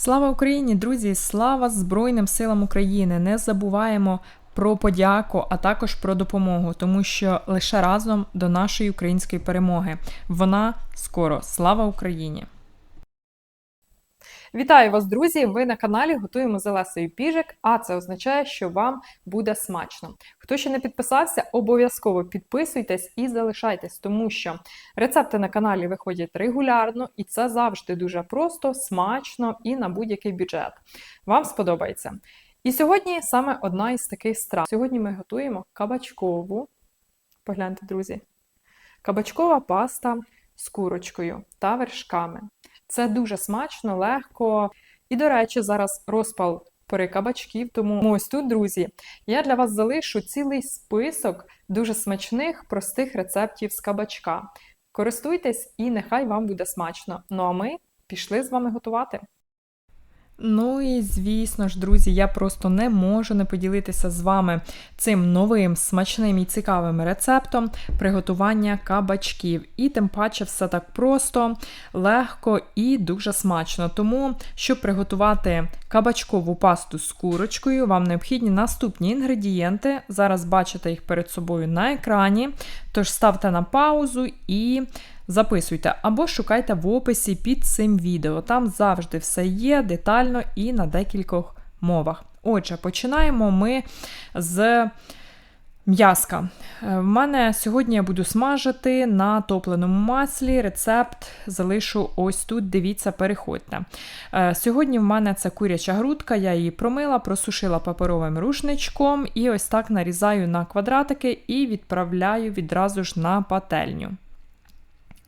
Слава Україні, друзі! Слава Збройним силам України! Не забуваємо про подяку, а також про допомогу, тому що лише разом до нашої української перемоги. Вона скоро. Слава Україні! Вітаю вас, друзі! Ви на каналі готуємо з Олесею Піжик, а це означає, що вам буде смачно. Хто ще не підписався, обов'язково підписуйтесь і залишайтесь, тому що рецепти на каналі виходять регулярно, і це завжди дуже просто, смачно і на будь-який бюджет. Вам сподобається. І сьогодні саме одна із таких страв. Сьогодні ми готуємо кабачкову. Погляньте, друзі, кабачкова паста з курочкою та вершками. Це дуже смачно, легко. І, до речі, зараз розпал пори кабачків. Тому ось тут, друзі, я для вас залишу цілий список дуже смачних, простих рецептів з кабачка. Користуйтесь і нехай вам буде смачно. Ну а ми пішли з вами готувати. Ну і звісно ж, друзі, я просто не можу не поділитися з вами цим новим смачним і цікавим рецептом приготування кабачків. І тим паче все так просто, легко і дуже смачно. Тому, щоб приготувати кабачкову пасту з курочкою, вам необхідні наступні інгредієнти. Зараз бачите їх перед собою на екрані. Тож ставте на паузу і записуйте або шукайте в описі під цим відео. Там завжди все є детально і на декількох мовах. Отже, починаємо ми з. М'язка. Е, в мене сьогодні я буду смажити на топленому маслі. Рецепт залишу ось тут. Дивіться, переходьте. Е, сьогодні в мене це куряча грудка, я її промила, просушила паперовим рушничком і ось так нарізаю на квадратики і відправляю відразу ж на пательню.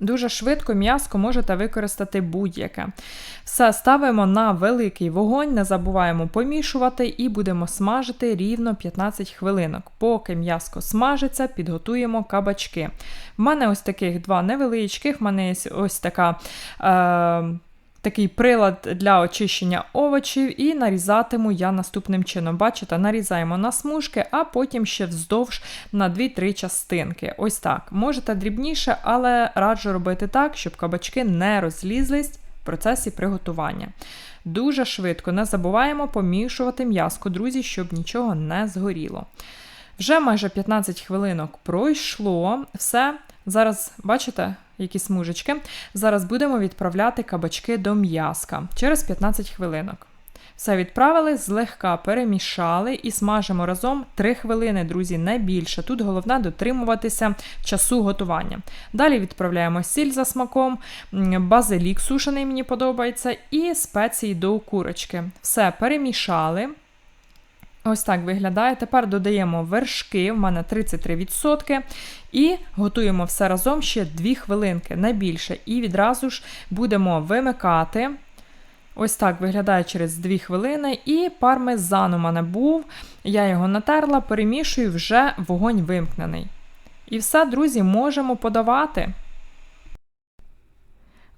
Дуже швидко м'яско можете використати будь-яке. Все ставимо на великий вогонь, не забуваємо помішувати і будемо смажити рівно 15 хвилинок. Поки м'яско смажиться, підготуємо кабачки. В мене ось таких два невеличких, в мене ось така. Е такий прилад для очищення овочів, і нарізатиму я наступним чином. Бачите, нарізаємо на смужки, а потім ще вздовж на 2-3 частинки. Ось так. Можете дрібніше, але раджу робити так, щоб кабачки не розлізлись в процесі приготування. Дуже швидко не забуваємо помішувати м'язко, друзі, щоб нічого не згоріло. Вже майже 15 хвилинок пройшло. Все. Зараз, бачите, які смужечки. Зараз будемо відправляти кабачки до м'язка через 15 хвилинок. Все відправили, злегка перемішали і смажимо разом 3 хвилини, друзі, не більше. Тут головне дотримуватися часу готування. Далі відправляємо сіль за смаком, базилік сушений мені подобається, і спеції до курочки. Все перемішали. Ось так виглядає. Тепер додаємо вершки, в мене 33%. І готуємо все разом ще 2 хвилинки, не більше. І відразу ж будемо вимикати. Ось так виглядає через 2 хвилини. І пармезан у мене був. Я його натерла, перемішую, вже вогонь вимкнений. І все, друзі, можемо подавати.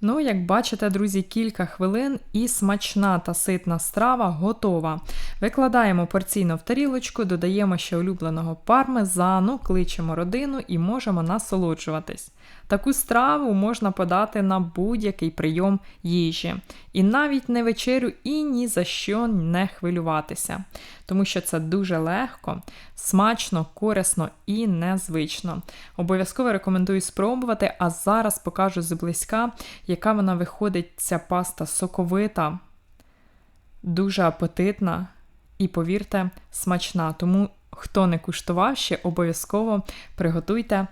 Ну, як бачите, друзі, кілька хвилин і смачна та ситна страва готова. Викладаємо порційно в тарілочку, додаємо ще улюбленого пармезану, кличемо родину і можемо насолоджуватись. Таку страву можна подати на будь-який прийом їжі. І навіть не вечерю, і ні за що не хвилюватися. Тому що це дуже легко, смачно, корисно і незвично. Обов'язково рекомендую спробувати, а зараз покажу зблизька, яка вона виходить, ця паста соковита, дуже апетитна і, повірте, смачна. Тому, хто не куштував ще, обов'язково приготуйте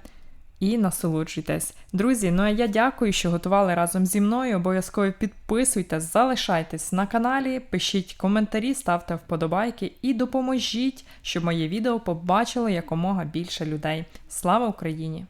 і насолоджуйтесь. Друзі, ну а я дякую, що готували разом зі мною. Обов'язково підписуйтесь, залишайтесь на каналі, пишіть коментарі, ставте вподобайки і допоможіть, щоб моє відео побачило якомога більше людей. Слава Україні!